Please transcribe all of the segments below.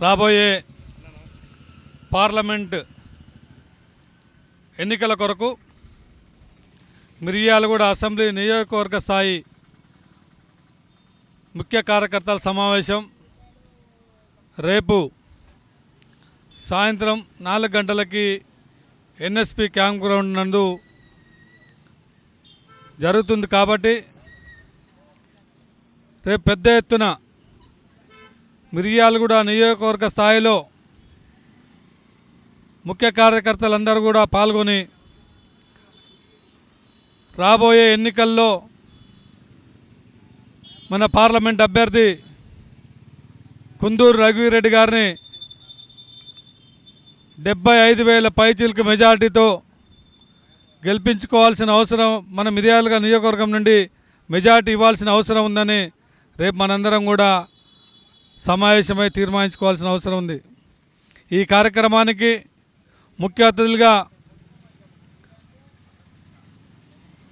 రాబోయే పార్లమెంట్ ఎన్నికల కొరకు మిర్యాలగూడ అసెంబ్లీ నియోజకవర్గ స్థాయి ముఖ్య కార్యకర్తల సమావేశం రేపు సాయంత్రం నాలుగు గంటలకి ఎన్ఎస్పి క్యాంప్ గ్రౌండ్ నందు జరుగుతుంది కాబట్టి రేపు పెద్ద ఎత్తున మిర్యాలగూడ నియోజకవర్గ స్థాయిలో ముఖ్య కార్యకర్తలందరూ కూడా పాల్గొని రాబోయే ఎన్నికల్లో మన పార్లమెంట్ అభ్యర్థి కుందూరు రఘువీరెడ్డి గారిని డెబ్బై ఐదు వేల పైచీలకు మెజార్టీతో గెలిపించుకోవాల్సిన అవసరం మన మిర్యాలుగా నియోజకవర్గం నుండి మెజార్టీ ఇవ్వాల్సిన అవసరం ఉందని రేపు మనందరం కూడా సమావేశమై తీర్మానించుకోవాల్సిన అవసరం ఉంది. ఈ కార్యక్రమానికి ముఖ్య అతిథులుగా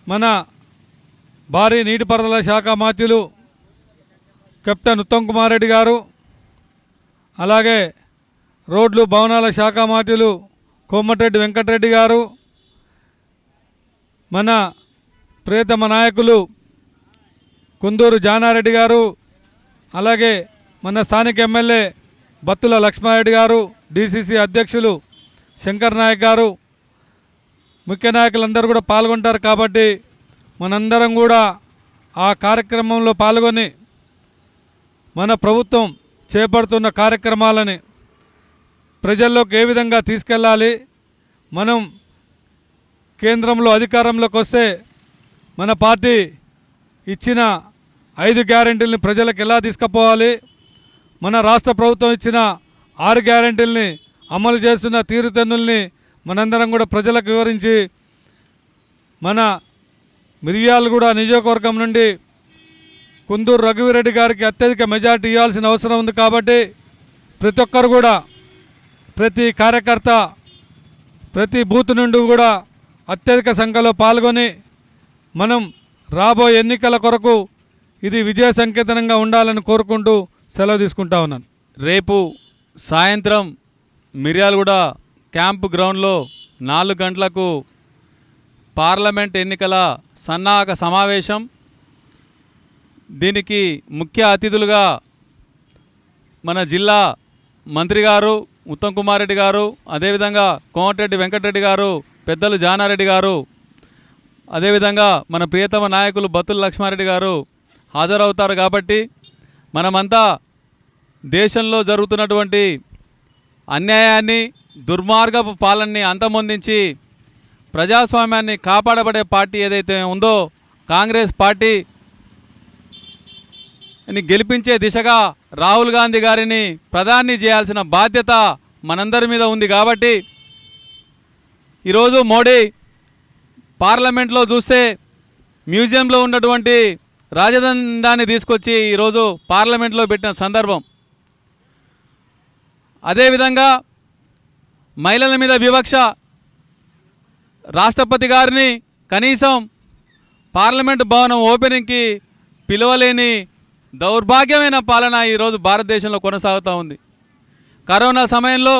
మన భారీ నీటిపారుదల శాఖ మాత్యులు కెప్టెన్ ఉత్తమ్ కుమార్ రెడ్డి గారు అలాగే రోడ్లు భవనాల శాఖ మాత్యులు కోమటిరెడ్డి వెంకటరెడ్డి గారు మన ప్రియతమ నాయకులు కుందూరు జానారెడ్డి గారు అలాగే మన స్థానిక ఎమ్మెల్యే బత్తుల లక్ష్మారెడ్డి గారు డీసీసీ అధ్యక్షులు శంకర్ నాయక్ గారు ముఖ్య నాయకులందరూ కూడా పాల్గొంటారు కాబట్టి మనందరం కూడా ఆ కార్యక్రమంలో పాల్గొని మన ప్రభుత్వం చేపడుతున్న కార్యక్రమాలని ప్రజల్లోకి ఏ విధంగా తీసుకెళ్ళాలి మనం కేంద్రంలో అధికారంలోకి వస్తే మన పార్టీ ఇచ్చిన ఐదు గ్యారెంటీలని ప్రజలకు ఎలా తీసుకుపోవాలి మన రాష్ట్ర ప్రభుత్వం ఇచ్చిన ఆరు గ్యారెంటీల్ని అమలు చేస్తున్న తీరుతెన్నుల్ని మనందరం కూడా ప్రజలకు వివరించి మన మిర్యాలగూడ నియోజకవర్గం నుండి కుందూరు రఘువీరెడ్డి గారికి అత్యధిక మెజార్టీ ఇవ్వాల్సిన అవసరం ఉంది కాబట్టి ప్రతి ఒక్కరు కూడా ప్రతి కార్యకర్త ప్రతి బూత్ నుండి కూడా అత్యధిక సంఖ్యలో పాల్గొని మనం రాబోయే ఎన్నికల కొరకు ఇది విజయ సంకేతనంగా ఉండాలని కోరుకుంటూ సెలవు తీసుకుంటా ఉన్నాను. రేపు సాయంత్రం మిర్యాలగూడ క్యాంప్ గ్రౌండ్లో నాలుగు గంటలకు పార్లమెంట్ ఎన్నికల సన్నాహక సమావేశం. దీనికి ముఖ్య అతిథులుగా మన జిల్లా మంత్రి గారు ఉత్తమ్ కుమార్ రెడ్డి గారు అదేవిధంగా కోమటిరెడ్డి వెంకటరెడ్డి గారు పెద్దలు జానారెడ్డి గారు అదేవిధంగా మన ప్రియతమ నాయకులు బత్తుల లక్ష్మారెడ్డి గారు హాజరవుతారు కాబట్టి మనమంతా దేశంలో జరుగుతున్నటువంటి అన్యాయాన్ని దుర్మార్గపు పాలనని అంతమొందించి ప్రజాస్వామ్యాన్ని కాపాడబడే పార్టీ ఏదైతే ఉందో కాంగ్రెస్ పార్టీని గెలిపించే దిశగా రాహుల్ గాంధీ గారిని ప్రధాని చేయాల్సిన బాధ్యత మనందరి మీద ఉంది కాబట్టి ఈరోజు మోడీ పార్లమెంట్లో చూస్తే మ్యూజియంలో ఉన్నటువంటి రాజదండాన్ని తీసుకొచ్చి ఈరోజు పార్లమెంట్లో పెట్టిన సందర్భం. అదేవిధంగా మహిళల మీద వివక్ష రాష్ట్రపతి గారిని కనీసం పార్లమెంట్ భవనం ఓపెనింగ్కి పిలవలేని దౌర్భాగ్యమైన పాలన ఈరోజు భారతదేశంలో కొనసాగుతూ ఉంది. కరోనా సమయంలో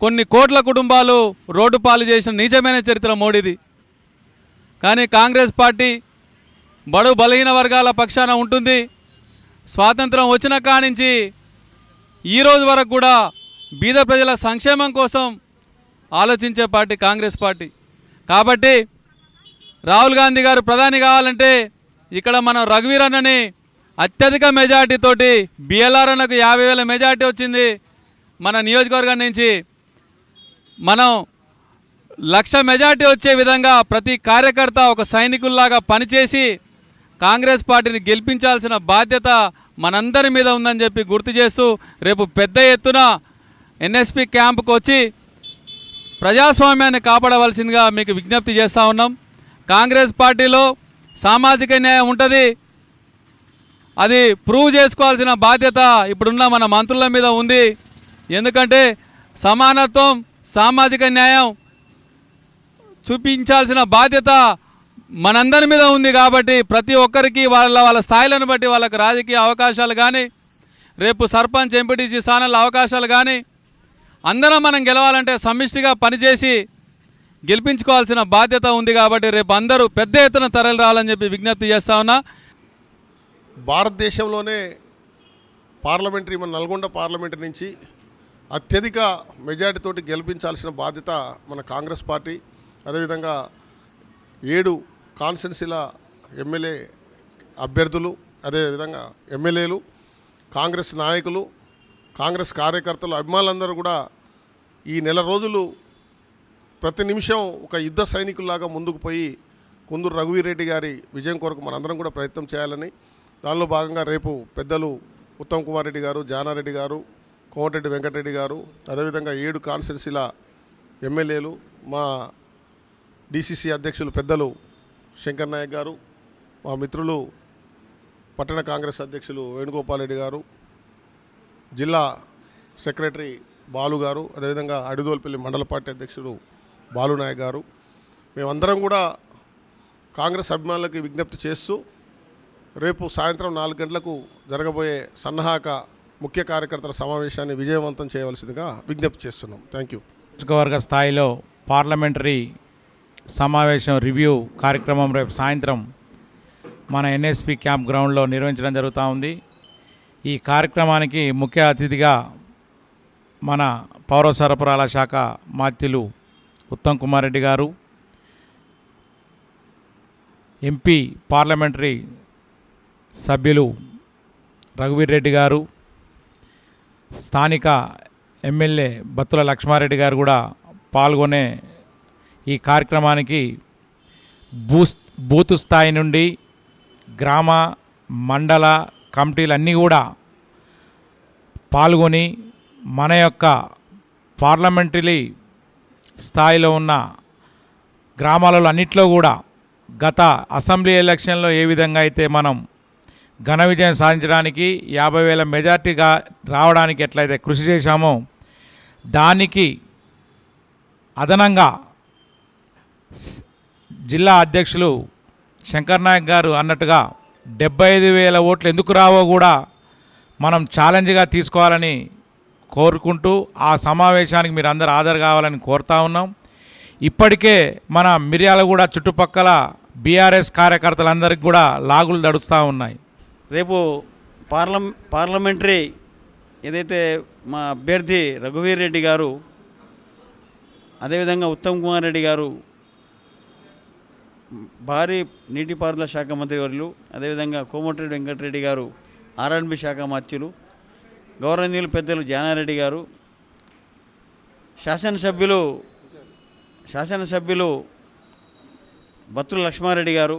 కొన్ని కోట్ల కుటుంబాలు రోడ్డు పాలు చేసిన నిజమైన చరిత్ర మోడీది. కానీ కాంగ్రెస్ పార్టీ బడు బలహీన వర్గాల పక్షాన ఉంటుంది. స్వాతంత్రం వచ్చిన కానించి ఈ రోజు వరకు కూడా బీద ప్రజల సంక్షేమం కోసం ఆలోచించే పార్టీ కాంగ్రెస్ పార్టీ. కాబట్టి రాహుల్ గాంధీ గారు ప్రధాని కావాలంటే ఇక్కడ మనం రఘువీర్ అన్నని అత్యధిక మెజార్టీతోటి బిఎల్ఆర్ అన్నకు యాభై వేల మెజార్టీ వచ్చింది. మన నియోజకవర్గం నుంచి మనం లక్ష మెజార్టీ వచ్చే విధంగా ప్రతి కార్యకర్త ఒక సైనికుల్లాగా పనిచేసి కాంగ్రెస్ పార్టీని గెలిపించాల్సిన బాధ్యత మనందరి మీద ఉందని చెప్పి గుర్తు చేస్తూ రేపు పెద్ద ఎత్తున ఎన్ఎస్పి క్యాంపుకు వచ్చి ప్రజాస్వామ్యాన్ని కాపాడవలసిందిగా మీకు విజ్ఞప్తి చేస్తూ ఉన్నాం. కాంగ్రెస్ పార్టీలో సామాజిక న్యాయం ఉంటుంది. అది ప్రూవ్ చేసుకోవాల్సిన బాధ్యత ఇప్పుడున్న మన మంత్రుల మీద ఉంది. ఎందుకంటే సమానత్వం సామాజిక న్యాయం చూపించాల్సిన బాధ్యత మనందరి మీద ఉంది కాబట్టి ప్రతి ఒక్కరికి వాళ్ళ వాళ్ళ స్థాయిలను బట్టి వాళ్ళకి రాజకీయ అవకాశాలు కానీ రేపు సర్పంచ్ ఎంపీటీసీ స్థానాల అవకాశాలు కానీ అందరం మనం గెలవాలంటే సమిష్టిగా పనిచేసి గెలిపించుకోవాల్సిన బాధ్యత ఉంది కాబట్టి రేపు అందరూ పెద్ద ఎత్తున తరలి రావాలని చెప్పి విజ్ఞప్తి చేస్తా ఉన్నా. భారతదేశంలోనే పార్లమెంటరీ మన నల్గొండ పార్లమెంటరీ నుంచి అత్యధిక మెజారిటీతోటి గెలిపించాల్సిన బాధ్యత మన కాంగ్రెస్ పార్టీ. అదేవిధంగా ఏడు కాన్స్టెన్సీల ఎమ్మెల్యే అభ్యర్థులు అదేవిధంగా ఎమ్మెల్యేలు కాంగ్రెస్ నాయకులు కాంగ్రెస్ కార్యకర్తలు అభిమానులందరూ కూడా ఈ నెల రోజులు ప్రతి నిమిషం ఒక యుద్ధ సైనికుల్లాగా ముందుకు పోయి కుందూరు రఘువీరెడ్డి గారి విజయం కొరకు మనందరం కూడా ప్రయత్నం చేయాలని. దానిలో భాగంగా రేపు పెద్దలు ఉత్తమ్ కుమార్ రెడ్డి గారు జానారెడ్డి గారు కోమటిరెడ్డి వెంకటరెడ్డి గారు అదేవిధంగా ఏడు కాన్స్టిట్యున్సీల ఎమ్మెల్యేలు మా డిసిసి అధ్యక్షులు పెద్దలు శంకర్ నాయక్ గారు మా మిత్రులు పట్టణ కాంగ్రెస్ అధ్యక్షులు వేణుగోపాల్ రెడ్డి గారు జిల్లా సెక్రటరీ బాలు గారు అదేవిధంగా అడిదోల్పల్లి మండల పార్టీ అధ్యక్షుడు బాలు నాయక్ గారు. మేమందరం కూడా కాంగ్రెస్ అభిమానులకి విజ్ఞప్తి చేస్తూ రేపు సాయంత్రం నాలుగు గంటలకు జరగబోయే సన్నాహక ముఖ్య కార్యకర్తల సమావేశాన్ని విజయవంతం చేయవలసిందిగా విజ్ఞప్తి చేస్తున్నాం. Thank you. నియోజకవర్గ స్థాయిలో పార్లమెంటరీ సమావేశం రివ్యూ కార్యక్రమం రేపు సాయంత్రం మన ఎన్ఎస్పి క్యాంప్ గ్రౌండ్లో నిర్వహించడం జరుగుతూ ఉంది. ఈ కార్యక్రమానికి ముఖ్య అతిథిగా మన పౌర సరఫరాల శాఖ మాత్యులు ఉత్తమ్ కుమార్ రెడ్డి గారు ఎంపీ పార్లమెంటరీ సభ్యులు రఘువీర్ రెడ్డి గారు స్థానిక ఎమ్మెల్యే బత్తుల లక్ష్మారెడ్డి గారు కూడా పాల్గొనే ఈ కార్యక్రమానికి బూస్ బూత్ స్థాయి నుండి గ్రామ మండల కమిటీలన్నీ కూడా పాల్గొని మన యొక్క పార్లమెంటరీ స్థాయిలో ఉన్న గ్రామాలలో అన్నిట్లో కూడా గత అసెంబ్లీ ఎలక్షన్లో ఏ విధంగా అయితే మనం ఘన విజయం సాధించడానికి యాభై వేల మెజార్టీగా రావడానికి ఎట్లయితే కృషి చేశామో దానికి అదనంగా జిల్లా అధ్యక్షులు శంకర్ నాయక్ గారు అన్నట్టుగా డెబ్బై ఐదు వేల ఓట్లు ఎందుకు రావో కూడా మనం ఛాలెంజ్గా తీసుకోవాలని కోరుకుంటూ ఆ సమావేశానికి మీరు అందరు హాజరు కావాలని కోరుతా ఉన్నాం. ఇప్పటికే మన మిర్యాలగూడ చుట్టుపక్కల బీఆర్ఎస్ కార్యకర్తలందరికీ కూడా లాగులు దడుస్తూ ఉన్నాయి. రేపు పార్లం పార్లమెంటరీ ఏదైతే మా అభ్యర్థి రఘువీర్ రెడ్డి గారు అదేవిధంగా ఉత్తమ్ కుమార్ రెడ్డి గారు భారీ నీటిపారుదల శాఖ మంత్రివర్యులు అదేవిధంగా కోమటిరెడ్డి వెంకటరెడ్డి గారు ఆర్ఎండ్బి శాఖ మాత్యులు గౌరవనీయులు పెద్దలు జానారెడ్డి గారు శాసనసభ్యులు శాసనసభ్యులు బత్తుల లక్ష్మారెడ్డి గారు.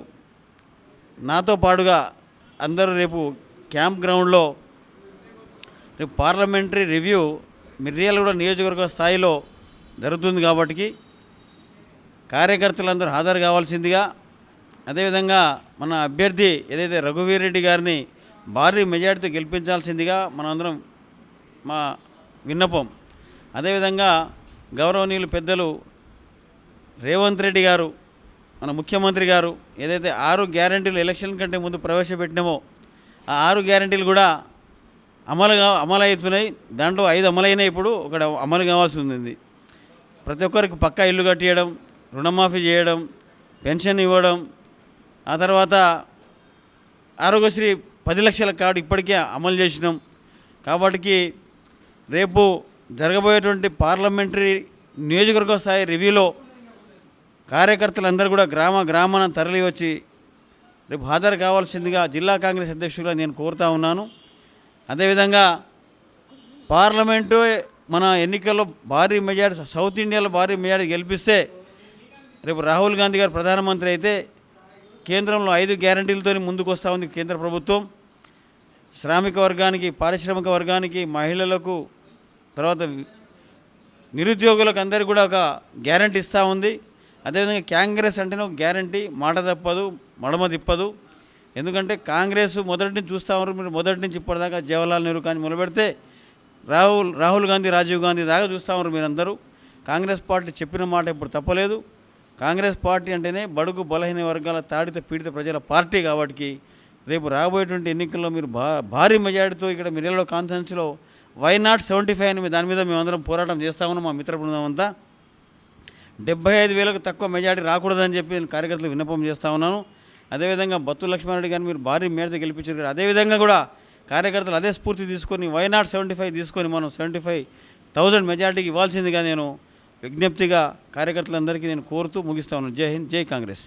నాతో పాటుగా అందరూ రేపు క్యాంప్ గ్రౌండ్లో రేపు పార్లమెంటరీ రివ్యూ మిర్యాలగూడ నియోజకవర్గ స్థాయిలో జరుగుతుంది కాబట్టి కార్యకర్తలందరూ హాజరు కావాల్సిందిగా అదేవిధంగా మన అభ్యర్థి ఏదైతే రఘువీర్ రెడ్డి గారిని భారీ మెజార్టీతో గెలిపించాల్సిందిగా మనందరం మా విన్నపం. అదేవిధంగా గౌరవనీయులు పెద్దలు రేవంత్ రెడ్డి గారు మన ముఖ్యమంత్రి గారు ఏదైతే ఆరు గ్యారంటీలు ఎలక్షన్ కంటే ముందు ప్రవేశపెట్టినామో ఆ ఆరు గ్యారంటీలు కూడా అమలు అమలు అవుతున్నాయి దాంట్లో ఐదు అమలైనాయి ఇప్పుడు ఒకటి అమలు కావాల్సి ఉంది. ప్రతి ఒక్కరికి పక్కా ఇల్లు కట్టియడం రుణమాఫీ చేయడం పెన్షన్ ఇవ్వడం ఆ తర్వాత ఆరోగ్యశ్రీ పది లక్షల కార్డు ఇప్పటికే అమలు చేసినాం. కాబట్టి రేపు జరగబోయేటువంటి పార్లమెంటరీ నియోజకవర్గ స్థాయి రివ్యూలో కార్యకర్తలందరూ కూడా గ్రామ గ్రామాన తరలి వచ్చి రేపు హాజరు కావాల్సిందిగా జిల్లా కాంగ్రెస్ అధ్యక్షులుగా నేను కోరుతా ఉన్నాను. అదేవిధంగా పార్లమెంటు మన ఎన్నికల్లో భారీ మెజారిటీ సౌత్ ఇండియాలో భారీ మెజారిటీ గెలిపిస్తే రేపు రాహుల్ గాంధీ గారు ప్రధానమంత్రి అయితే కేంద్రంలో ఐదు గ్యారంటీలతో ముందుకు వస్తూ ఉంది కేంద్ర ప్రభుత్వం. శ్రామిక వర్గానికి పారిశ్రామిక వర్గానికి మహిళలకు తర్వాత నిరుద్యోగులకు అందరికీ కూడా ఒక గ్యారంటీ ఇస్తూ ఉంది. అదేవిధంగా కాంగ్రెస్ అంటేనే ఒక గ్యారంటీ మాట తప్పదు మడమ తిప్పదు. ఎందుకంటే కాంగ్రెస్ మొదటి నుంచి చూస్తూ ఉన్నారు. మీరు మొదటి నుంచి ఇప్పటిదాకా జవహర్లాల్ నెహ్రూ కానీ మొదలుపెడితే రాహుల్ రాహుల్ గాంధీ రాజీవ్ గాంధీ దాకా చూస్తూ ఉన్నారు మీరందరూ. కాంగ్రెస్ పార్టీ చెప్పిన మాట ఇప్పుడు తప్పలేదు. కాంగ్రెస్ పార్టీ అంటేనే బడుగు బలహీన వర్గాల తాడిత పీడిత ప్రజల పార్టీ కాబట్టి రేపు రాబోయేటువంటి ఎన్నికల్లో మీరు భా భారీ మెజారిటీతో ఇక్కడ మిర్యాలలో కాన్ఫరెన్స్లో వై నాట్ సెవెంటీ ఫైవ్ అని దాని మీద మేమందరం పోరాటం చేస్తా ఉన్నాం మా మిత్ర బృందం అంతా డెబ్బై ఐదు వేలకు తక్కువ మెజారిటీ రాకూడదని చెప్పి నేను కార్యకర్తలు విన్నపం చేస్తా ఉన్నాను. అదేవిధంగా బత్తు లక్ష్మారెడ్డి గారిని మీరు భారీ మేరతో గెలిపించారు కదా అదేవిధంగా కూడా కార్యకర్తలు అదే స్ఫూర్తి తీసుకొని వై నాట్ సెవెంటీ ఫైవ్ తీసుకొని మనం సెవెంటీ ఫైవ్ థౌజండ్ మెజారిటీకి ఇవ్వాల్సిందిగా నేను విజ్ఞప్తిగా కార్యకర్తలందరికీ నేను కోరుతూ ముగిస్తా ఉన్నాను. జై హింద్ జై కాంగ్రెస్.